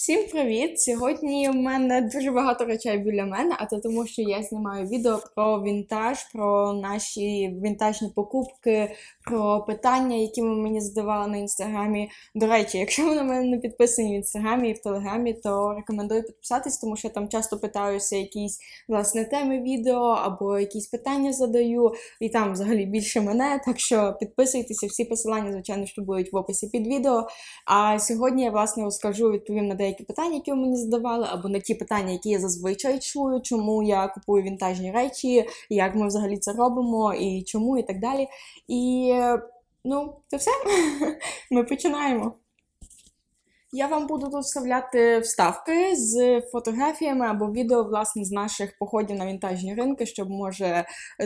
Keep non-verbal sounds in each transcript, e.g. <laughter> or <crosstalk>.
Всім привіт! Сьогодні в мене дуже багато речей біля мене, а це тому, що я знімаю відео про вінтаж, про наші вінтажні покупки, про питання, які ви мені задавали на інстаграмі. До речі, якщо ви на мене не підписані в інстаграмі і в телеграмі, то рекомендую підписатись, тому що я там часто питаюся якісь власне теми відео або якісь питання задаю, і там взагалі більше мене. Так що підписуйтеся, всі посилання, звичайно, що будуть в описі під відео. А сьогодні я власне розкажу, відповім на деякі питання, які мені задавали, або на ті питання, які я зазвичай чую, чому я купую вінтажні речі, як ми взагалі це робимо, і чому, і так далі. І ну, це все. <laughs> Ми починаємо. Я вам буду тут вставляти вставки з фотографіями або відео, власне, з наших походів на вінтажні ринки, щоб може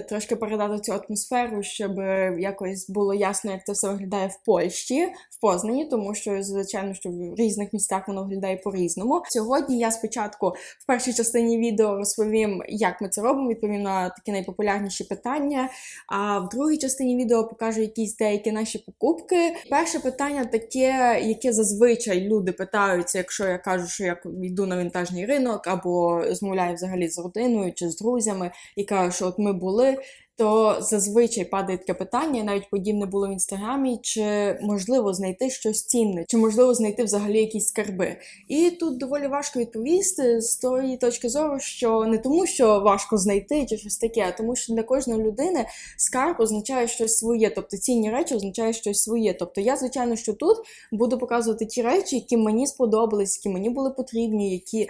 трошки передати цю атмосферу, щоб якось було ясно, як це все виглядає в Польщі, в Познані, тому що, звичайно, що в різних містах воно виглядає по-різному. Сьогодні я спочатку в першій частині відео розповім, як ми це робимо, відповім на такі найпопулярніші питання. А в другій частині відео покажу якісь деякі наші покупки. Перше питання таке, яке зазвичай люди питаються, якщо я кажу, що я йду на вінтажний ринок, або змовляю взагалі з родиною чи з друзями, і кажу, що от ми були. То зазвичай падає таке питання, навіть подібне було в інстаграмі, чи можливо знайти щось цінне, чи можливо знайти взагалі якісь скарби. І тут доволі важко відповісти з тої точки зору, що не тому, що важко знайти чи щось таке, а тому, що для кожної людини скарб означає щось своє, тобто цінні речі означають щось своє. Тобто я, звичайно, що тут буду показувати ті речі, які мені сподобались, які мені були потрібні, які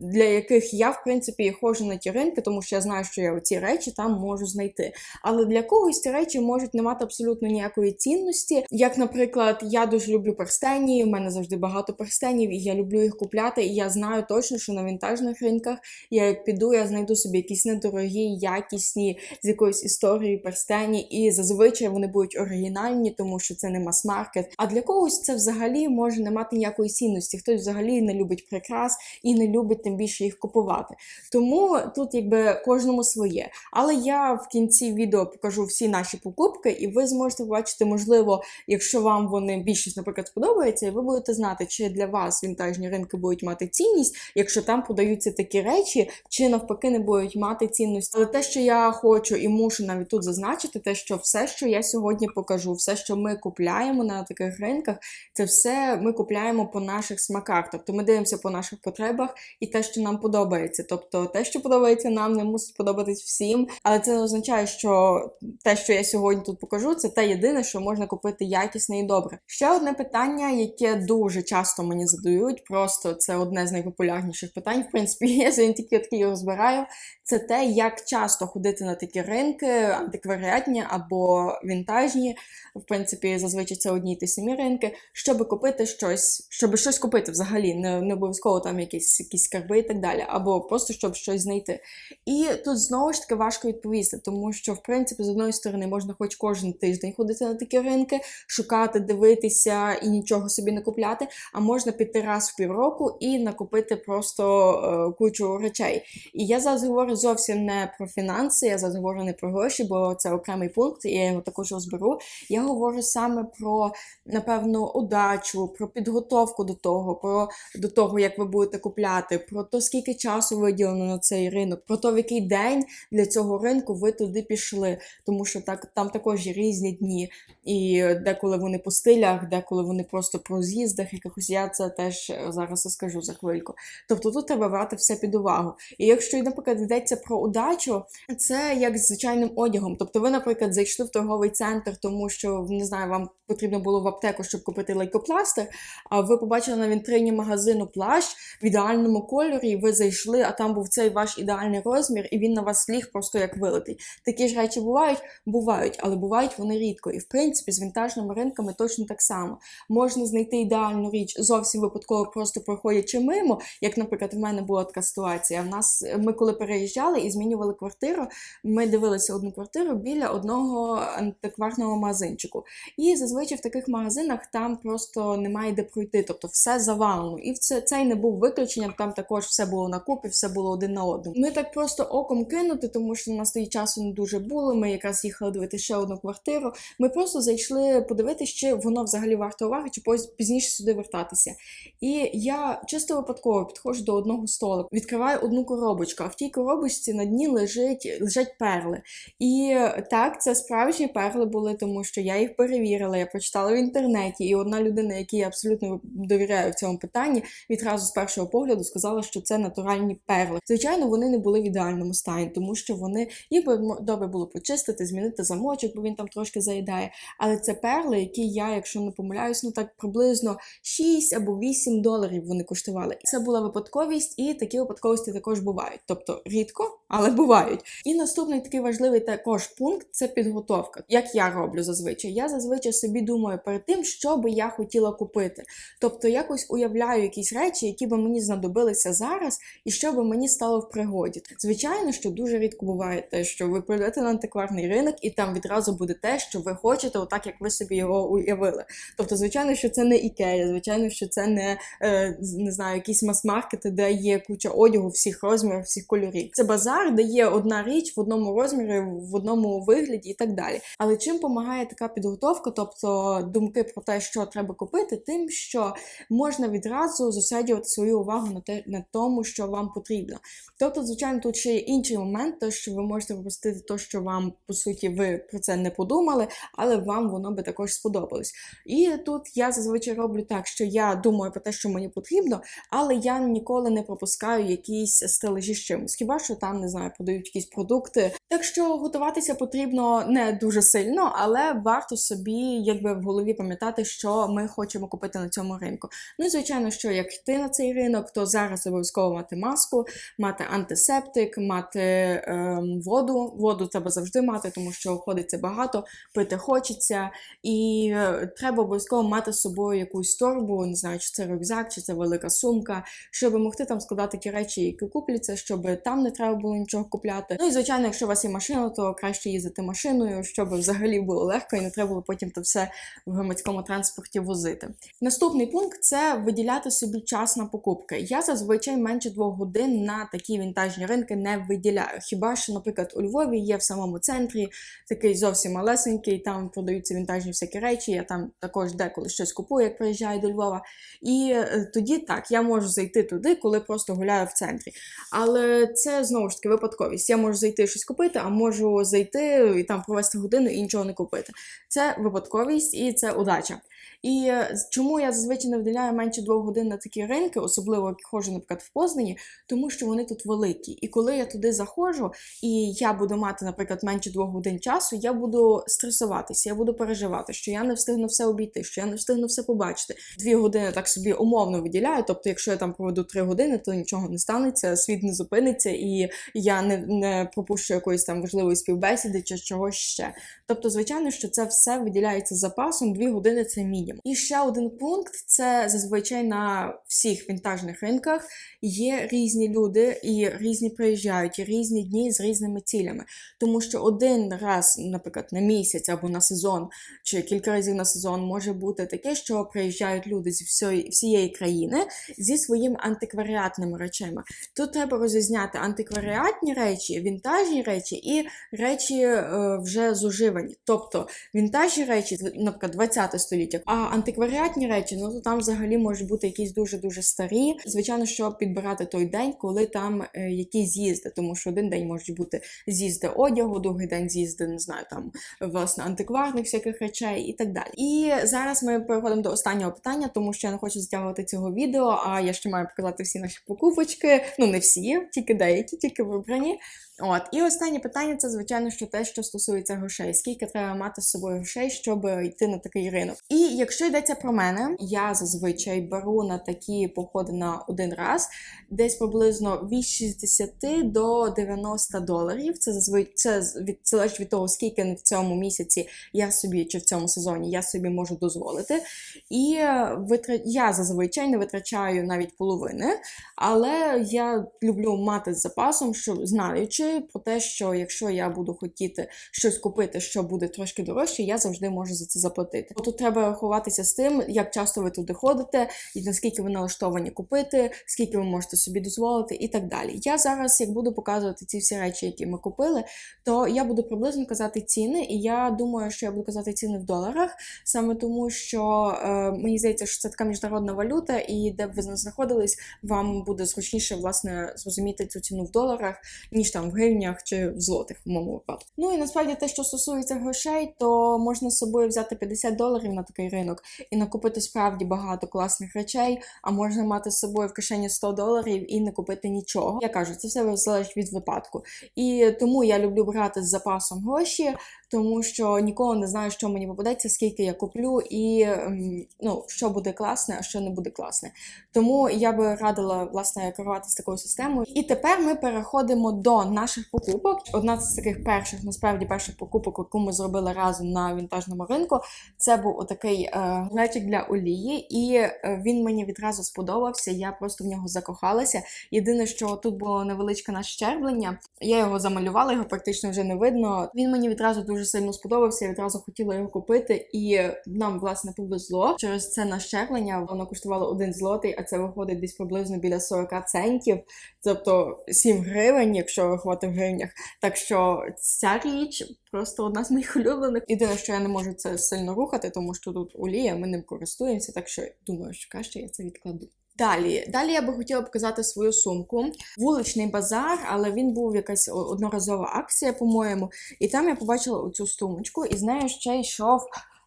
для яких я в принципі ходжу на ті ринки, тому що я знаю, що я ці речі там можу знайти. Але для когось ці речі можуть не мати абсолютно ніякої цінності. Як, наприклад, я дуже люблю перстені, у мене завжди багато перстенів, і я люблю їх купляти. І я знаю точно, що на вінтажних ринках я як піду, я знайду собі якісь недорогі, якісні з якоїсь історії перстені, і зазвичай вони будуть оригінальні, тому що це не мас-маркет. А для когось це взагалі може не мати ніякої цінності. Хтось взагалі не любить прикрас і не любить тим більше їх купувати. Тому тут, якби кожному своє. Але я в кінці відео покажу всі наші покупки, і ви зможете побачити, можливо, якщо вам вони більшість, наприклад, сподобається, і ви будете знати, чи для вас вінтажні ринки будуть мати цінність, якщо там подаються такі речі, чи навпаки не будуть мати цінність. Але те, що я хочу і мушу навіть тут зазначити, те, що все, що я сьогодні покажу, все, що ми купляємо на таких ринках, це все ми купляємо по наших смаках. Тобто ми дивимося по наших потребах і те, що нам подобається. Тобто, те, що подобається нам, не мусить подобатись всім, але це означає, що те, що я сьогодні тут покажу, це те єдине, що можна купити якісне і добре. Ще одне питання, яке дуже часто мені задають, просто це одне з найпопулярніших питань. В принципі, <laughs> я сьогодні тільки такі розбираю. Це те, як часто ходити на такі ринки, антикваріатні або вінтажні. В принципі, зазвичай це одні й ті самі ринки, щоб купити щось, щоб щось купити взагалі, не, не обов'язково там якісь якісь скарби і так далі, або просто щоб щось знайти. І тут знову ж таки важко відповісти, тому що, в принципі, з одної сторони можна хоч кожен тиждень ходити на такі ринки, шукати, дивитися і нічого собі не купляти, а можна піти раз в півроку і накупити просто е, кучу речей. І я зараз говорю зовсім не про фінанси, я зараз говорю не про гроші, бо це окремий пункт, і я його також розберу. Я говорю саме про, напевно, удачу, про підготовку до того, про до того, як ви будете купляти, про то, скільки часу виділено на цей ринок, про то, в який день для цього ринку ви туди пішли, тому що так там також різні дні, і деколи вони по стилях, деколи вони просто про з'їздах якихось. Я це теж зараз розкажу за хвильку. Тобто тут треба брати все під увагу. І якщо, наприклад, йдеться про удачу, це як з звичайним одягом. Тобто, ви, наприклад, зайшли в торговий центр, тому що не знаю, вам потрібно було в аптеку, щоб купити лейкопластир, а ви побачили на вітрині магазину плащ в ідеальному кольорі, ви зайшли, а там був цей ваш ідеальний розмір, і він на вас ліг просто як вилитий. Такі ж речі бувають, бувають, але бувають вони рідко. І в принципі, з вінтажними ринками точно так само. Можна знайти ідеальну річ зовсім випадково, просто проходячи мимо. Як, наприклад, в мене була така ситуація. В нас ми коли переїжджали і змінювали квартиру, ми дивилися одну квартиру біля одного антикварного магазинчику. І зазвичай в таких магазинах там просто немає де пройти, тобто все завалено. І це цей не був виключенням. Там також все було на купі, все було один на одному. Ми так просто оком кинути, тому що на стоїть час часу не дуже було. Ми якраз їхали дивитися ще одну квартиру. Ми просто зайшли подивитися, чи воно взагалі варто уваги, чи пізніше сюди вертатися. І я чисто випадково підходжу до одного столика, відкриваю одну коробочку, а в тій коробочці на дні лежить, лежать перли. І так, це справжні перли були, тому що я їх перевірила, я прочитала в інтернеті, і одна людина, якій я абсолютно довіряю в цьому питанні, відразу з першого погляду сказала, що це натуральні перли. Звичайно, вони не були в ідеальному стані, тому що вони їх би добре було почистити, змінити замочок, бо він там трошки заїдає. Але це перли, які я, якщо не помиляюсь, ну так приблизно 6 або 8 доларів вони коштували. Це була випадковість, і такі випадковості також бувають. Тобто рідко, але бувають. І наступний такий важливий також пункт це підготовка. Як я роблю зазвичай? Я зазвичай собі думаю перед тим, що би я хотіла купити. Тобто якось уявляю якісь речі, які би мені знадобилися зараз, і що би мені стало в пригоді. Звичайно, що дуже рідко буває те, що ви прийдете на антикварний ринок, і там відразу буде те, що ви хочете, отак як ви собі його уявили. Тобто, звичайно, що це не ікея, звичайно, що це не, е, не знаю, якісь мас-маркети, де є куча одягу всіх розмірів, всіх кольорів. Це базар, де є одна річ в одному розмірі, в одному вигляді і так далі. Але чим допомагає така підготовка, тобто думки про те, що треба купити, тим, що можна відразу зосереджувати свою увагу на те на тому, що вам потрібно. Тобто, звичайно, тут ще є інший момент, то що ви можете пропустити те, що вам по суті ви про це не подумали, але вам воно би також сподобалось. І тут я зазвичай роблю так, що я думаю про те, що мені потрібно, але я ніколи не пропускаю якісь стележі з чимось. Хіба що там не знаю, продають якісь продукти. Так що готуватися потрібно не дуже сильно, але варто собі якби в голові пам'ятати, що ми хочемо купити на цьому ринку. Ну і звичайно, що як йти на цей ринок, то зараз обов'язково мати маску, мати антисептик, мати ем, воду. Воду треба завжди мати, тому що ходиться багато, пити хочеться, і е, треба обов'язково мати з собою якусь торбу, не знаю, чи це рюкзак, чи це велика сумка, щоб могти там складати ті речі, які купляться, щоб там не треба було нічого купляти. Ну і звичайно, якщо у вас є машина, то краще їздити машиною, щоб взагалі було легко і не треба було потім то все в громадському транспорті возити. Наступний пункт це виділяти собі час на покупки. Я зазвичай менше двох годин на такі вінтажні ринки не виділяю. Хіба що, наприклад, у Львові є в самому центрі такий зовсім малесенький, там продаються вінтажні всякі речі. Я там також деколи щось купую, як приїжджаю до Львова. І е, тоді так, я можу зайти туди, коли просто гуляю в центрі. Але це знову ж таки випадковість. Я можу зайти щось купити, а можу зайти і там провести годину і нічого не купити. Це випадковість і це удача. І е, чому я зазвичай не виділяю менше двох годин на такі ринки, особливо як ходжу, наприклад, в Познані, тому що вони тут великі. І коли я туди заходжу, і я буду мати, наприклад, менше двох годин часу, я буду стресуватися, я буду переживати, що я не встигну все обійти, що я не встигну все побачити. Дві години так собі умовно виділяю. Тобто, якщо я там проведу три години, то нічого не станеться, світ не зупиниться, і я не, не пропущу якоїсь там важливої співбесіди чи чогось ще. Тобто, звичайно, що це все виділяється запасом, дві години це мінімум. І ще один пункт це зазвичай на всіх вінтажних ринках є різні люди і різні приїжджають, і різні дні з різними цілями. Тому що один раз, наприклад, на місяць або на сезон, чи кілька разів на сезон може бути таке, що приїжджають люди зі всієї, всієї країни зі своїми антикваріатними речами. Тут треба розрізняти антикваріатні речі, вінтажні речі і речі е, вже зуживані. Тобто вінтажні речі, наприклад, 20 століття, а антикваріатні речі, ну то там взагалі можуть бути якісь дуже-дуже старі. Звичайно, що підбирати той день, коли там е, якісь з'їзди, тому що один день можуть бути з'їзди одягу, другий день з'їзди, не знаю, там власне антикварних всяких речей і так далі. І зараз ми переходимо до останнього питання, тому що я не хочу затягувати цього відео, а я ще маю показати всі наші покупочки. Ну не всі, тільки деякі, тільки вибрані. От і останнє питання це звичайно, що те, що стосується грошей. Скільки треба мати з собою грошей, щоб йти на такий ринок? І якщо йдеться про мене, я зазвичай беру на такі походи на один раз десь приблизно від 60 до 90 доларів. Це зазвичай це від залежить від того, скільки в цьому місяці я собі чи в цьому сезоні я собі можу дозволити. І е, витра... я зазвичай не витрачаю навіть половини, але я люблю мати з запасом, що знаючи, про те, що якщо я буду хотіти щось купити, що буде трошки дорожче, я завжди можу за це заплатити. Тут треба рахуватися з тим, як часто ви туди ходите, і наскільки ви налаштовані купити, скільки ви можете собі дозволити, і так далі. Я зараз, як буду показувати ці всі речі, які ми купили, то я буду приблизно казати ціни, і я думаю, що я буду казати ціни в доларах, саме тому, що е, мені здається, що це така міжнародна валюта, і де б ви знаходились, вам буде зручніше власне зрозуміти цю ціну в доларах, ніж там гривнях чи в злотих в моєму випадку. Ну і насправді те, що стосується грошей, то можна з собою взяти 50 доларів на такий ринок і накупити справді багато класних речей, а можна мати з собою в кишені 100 доларів і не купити нічого. Я кажу, це все залежить від випадку. І тому я люблю брати з запасом гроші, тому що ніколи не знаю, що мені попадеться, скільки я куплю, і ем, ну, що буде класне, а що не буде класне. Тому я би радила власне керуватися такою системою. І тепер ми переходимо до наших покупок. Одна з таких перших, насправді перших покупок, яку ми зробили разом на вінтажному ринку, це був отакий е, для олії, і е, він мені відразу сподобався. Я просто в нього закохалася. Єдине, що тут було невеличке нащерблення. Я його замалювала, його практично вже не видно. Він мені відразу дуже сильно сподобався. Я відразу хотіла його купити, і нам власне повезло через це нащеплення. Воно коштувало один злотий, а це виходить десь приблизно біля 40 центів, тобто 7 гривень, якщо рахувати в гривнях. Так що ця річ просто одна з моїх улюблених. Єдине, що я не можу це сильно рухати, тому що тут олія, ми ним користуємося, так що думаю, що краще я це відкладу. Далі, далі я би хотіла показати свою сумку. Вуличний базар, але він був якась одноразова акція, по-моєму. І там я побачила оцю сумочку, і з нею ще йшов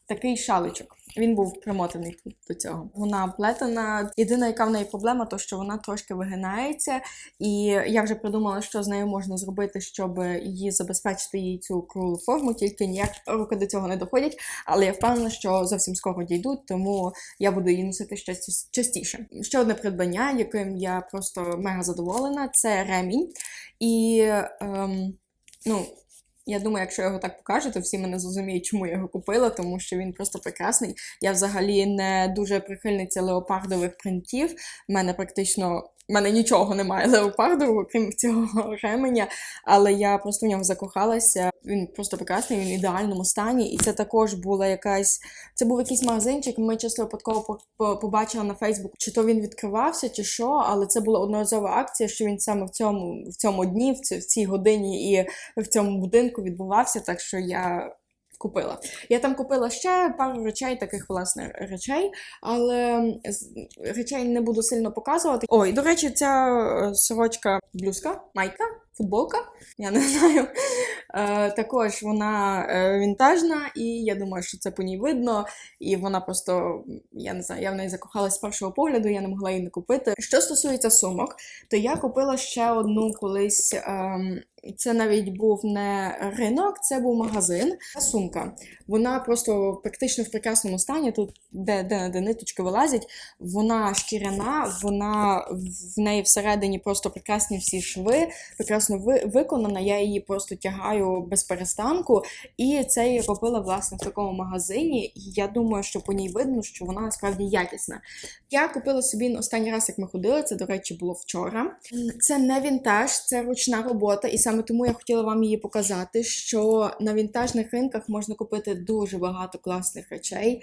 такий шаличок. Він був примотаний до цього. Вона плетена. Єдина, яка в неї проблема, то що вона трошки вигинається. І я вже придумала, що з нею можна зробити, щоб її забезпечити їй цю круглу форму, тільки ніяк руки до цього не доходять. Але я впевнена, що зовсім скоро дійдуть, тому я буду її носити ще частіше. Ще одне придбання, яким я просто мега задоволена, це ремінь. І ем, ну. Я думаю, якщо його так покажу, то всі мене зрозуміють, чому я його купила, тому що він просто прекрасний. Я взагалі не дуже прихильниця леопардових принтів. У мене практично в мене нічого немає <laughs> леопардового, крім цього <laughs> ременя, але я просто в нього закохалася. Він просто прекрасний, він в ідеальному стані. І це також була якась. Це був якийсь магазинчик. Ми чисто випадково по- по- побачили на Фейсбук, чи то він відкривався, чи що, але це була одноразова акція, що він саме в цьому, в цьому дні, в цій годині і в цьому будинку відбувався. Так що я. Купила. Я там купила ще пару речей, таких власне речей, але речей не буду сильно показувати. Ой, до речі, ця е, сорочка, блюзка, майка, футболка, я не <laughs> знаю. Е, також вона е, вінтажна, і я думаю, що це по ній видно. І вона просто, я не знаю, я в неї закохалась з першого погляду, я не могла її не купити. Що стосується сумок, то я купила ще одну колись. ем, це навіть був не ринок, це був магазин. Сумка. Вона просто практично в прекрасному стані. Тут де, де, де ниточки вилазять. Вона шкіряна, вона в неї всередині просто прекрасні всі шви, прекрасно ви, виконана. Я її просто тягаю без перестанку. І це я купила власне в такому магазині. І я думаю, що по ній видно, що вона насправді якісна. Я купила собі останній раз, як ми ходили, це, до речі, було вчора. Це не вінтаж, це ручна робота, і саме тому я хотіла вам її показати, що на вінтажних ринках можна купити дуже багато класних речей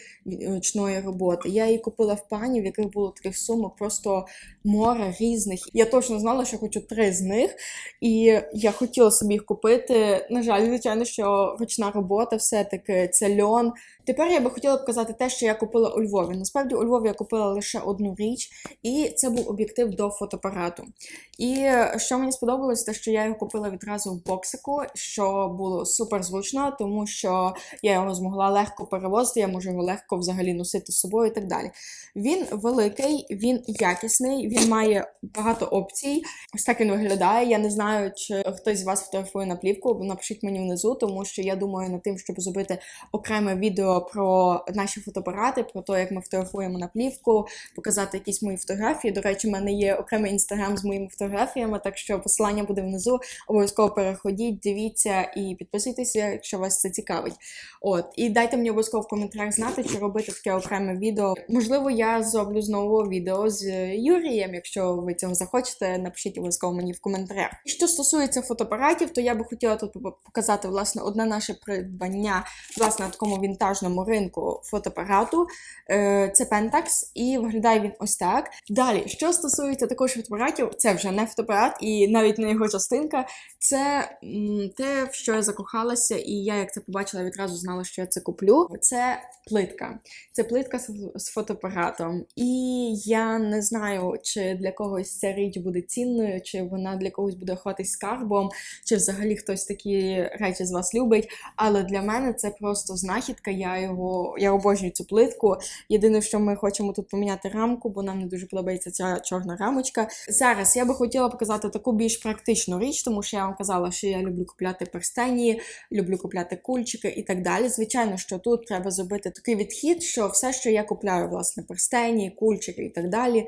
ручної роботи. Я її купила в пані, в яких було таких сумок, просто море різних. Я точно знала, що хочу три з них, і я хотіла собі їх купити. На жаль, звичайно, що ручна робота все-таки це льон. Тепер я би хотіла показати те, що я купила у Львові. Насправді у Львові я купила лише одну річ, і це був об'єктив до фотоапарату. І що мені сподобалось, те, що я його купила відразу в боксику, що було супер зручно, тому що я його змогла легко перевозити, я можу його легко взагалі носити з собою і так далі. Він великий, він якісний, він має багато опцій. Ось так він виглядає. Я не знаю, чи хтось з вас фотографує на плівку. Напишіть мені внизу, тому що я думаю над тим, щоб зробити окреме відео відео про наші фотоапарати, про те, як ми фотографуємо на плівку, показати якісь мої фотографії. До речі, в мене є окремий інстаграм з моїми фотографіями, так що посилання буде внизу. Обов'язково переходіть, дивіться і підписуйтеся, якщо вас це цікавить. От, і дайте мені обов'язково в коментарях знати, чи робити таке окреме відео. Можливо, я зроблю знову відео з Юрієм. Якщо ви цього захочете, напишіть обов'язково мені в коментарях. Що стосується фотоапаратів, то я би хотіла тут показати власне одне наше придбання власне на такому вінтажному ринку фотоапарату. Е, Це Pentax, і виглядає він ось так. Далі, що стосується також фотоапаратів, це вже не фотоапарат і навіть не його частинка. Це те, в що я закохалася, і я, як це побачила, відразу знала, що я це куплю. Це плитка. Це плитка з, фотоапаратом. І я не знаю, чи для когось ця річ буде цінною, чи вона для когось буде хватись скарбом, чи взагалі хтось такі речі з вас любить. Але для мене це просто знахідка. Я його я обожнюю цю плитку. Єдине, що ми хочемо тут поміняти рамку, бо нам не дуже подобається ця чорна рамочка. Зараз я би хотіла показати таку більш практичну річ, тому що я вам казала, що я люблю купляти перстені, люблю купляти кульчики і так далі. Звичайно, що тут треба зробити такий відхід, що все, що я купляю, власне, перстені, кульчики і так далі,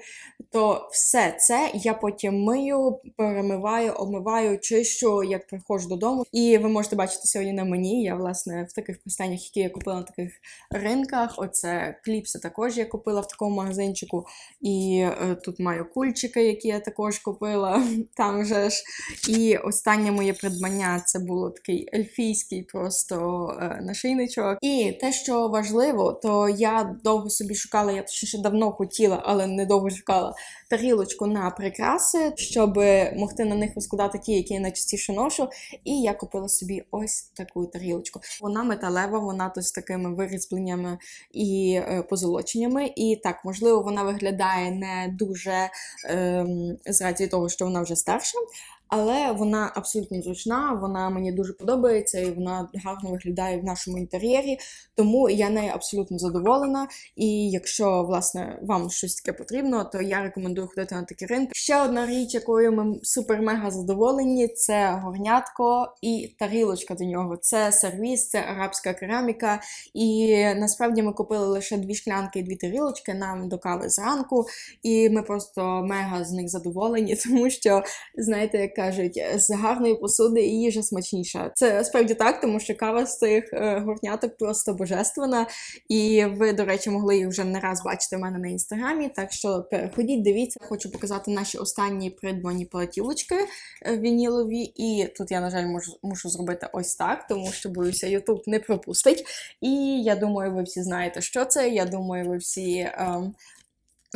то все це я потім мию, перемиваю, омиваю, чищу, як приходжу додому. І ви можете бачити сьогодні на мені. Я, власне, в таких перстенях, які я купила на таких ринках. Оце кліпси також я купила в такому магазинчику. І е, тут маю кульчики, які я також купила <laughs> там же ж. І останнє моє придбання це було такий ельфійський просто е, нашийничок. І те, що важливо, то я довго собі шукала, я ще давно хотіла, але не довго шукала тарілочку на прикраси, щоб могти на них розкладати ті, які я найчастіше ношу. І я купила собі ось таку тарілочку. Вона металева, вона з такими вирізбленнями і е, позолоченнями. І так, можливо, вона виглядає не дуже ем, з того, що вона вже старша. Але вона абсолютно зручна, вона мені дуже подобається і вона гарно виглядає в нашому інтер'єрі, тому я нею абсолютно задоволена. І якщо власне вам щось таке потрібно, то я рекомендую ходити на такі ринки. Ще одна річ, якою ми супер-мега задоволені, це горнятко і тарілочка до нього. Це сервіс, це арабська кераміка. І насправді ми купили лише дві шклянки і дві тарілочки нам до кави зранку, і ми просто мега з них задоволені, <laughs> тому що знаєте, як кажуть, з гарної посуди і їжа смачніша. Це справді так, тому що кава з цих е, горняток просто божественна. І ви, до речі, могли їх вже не раз бачити в мене на інстаграмі. Так що переходіть, дивіться, хочу показати наші останні придбані платівочки е, вінілові. І тут я, на жаль, можу, мушу зробити ось так, тому що боюся, Ютуб не пропустить. І я думаю, ви всі знаєте, що це. Я думаю, ви всі. Ем,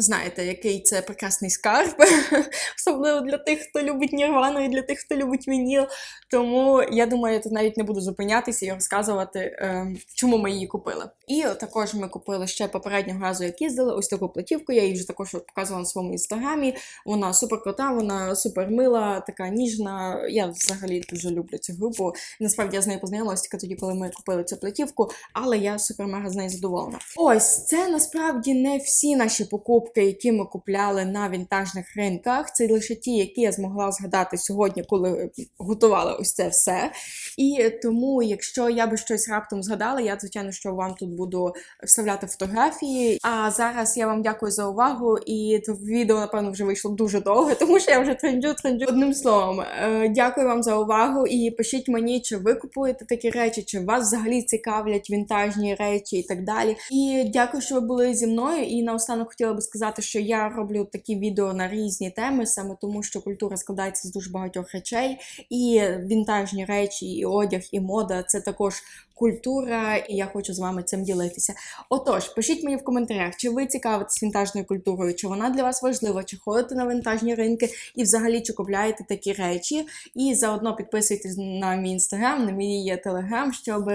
Знаєте, який це прекрасний скарб, <laughs> особливо для тих, хто любить Нірвану і для тих, хто любить вініл. Тому я думаю, я тут навіть не буду зупинятися і розказувати, е, чому ми її купили. І також ми купили ще попереднього разу, як їздили, ось таку платівку. Я її вже також показувала на своєму інстаграмі. Вона супер крута, вона супер мила, така ніжна. Я взагалі дуже люблю цю групу. Насправді я з нею познайомилася тільки тоді, коли ми купили цю платівку, але я супер мега з нею задоволена. Ось це насправді не всі наші покупки які ми купляли на вінтажних ринках. Це лише ті, які я змогла згадати сьогодні, коли готувала ось це все. І тому, якщо я би щось раптом згадала, я звичайно що вам тут буду вставляти фотографії. А зараз я вам дякую за увагу. І відео, напевно, вже вийшло дуже довго, тому що я вже тренджу, тренджу. Одним словом, е, дякую вам за увагу. І пишіть мені, чи ви купуєте такі речі, чи вас взагалі цікавлять вінтажні речі і так далі. І дякую, що ви були зі мною. І наостанок хотіла би сказати сказати, що я роблю такі відео на різні теми, саме тому, що культура складається з дуже багатьох речей, і вінтажні речі, і одяг, і мода це також культура, і я хочу з вами цим ділитися. Отож, пишіть мені в коментарях, чи ви цікавитесь вінтажною культурою, чи вона для вас важлива, чи ходите на вінтажні ринки, і взагалі чи купляєте такі речі. І заодно підписуйтесь на мій інстаграм, на мій телеграм, щоб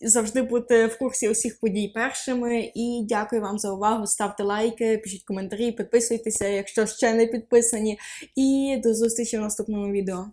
завжди бути в курсі усіх подій першими. І дякую вам за увагу. Ставте лайки, пишіть коментарі, підписуйтеся, якщо ще не підписані. І до зустрічі в наступному відео.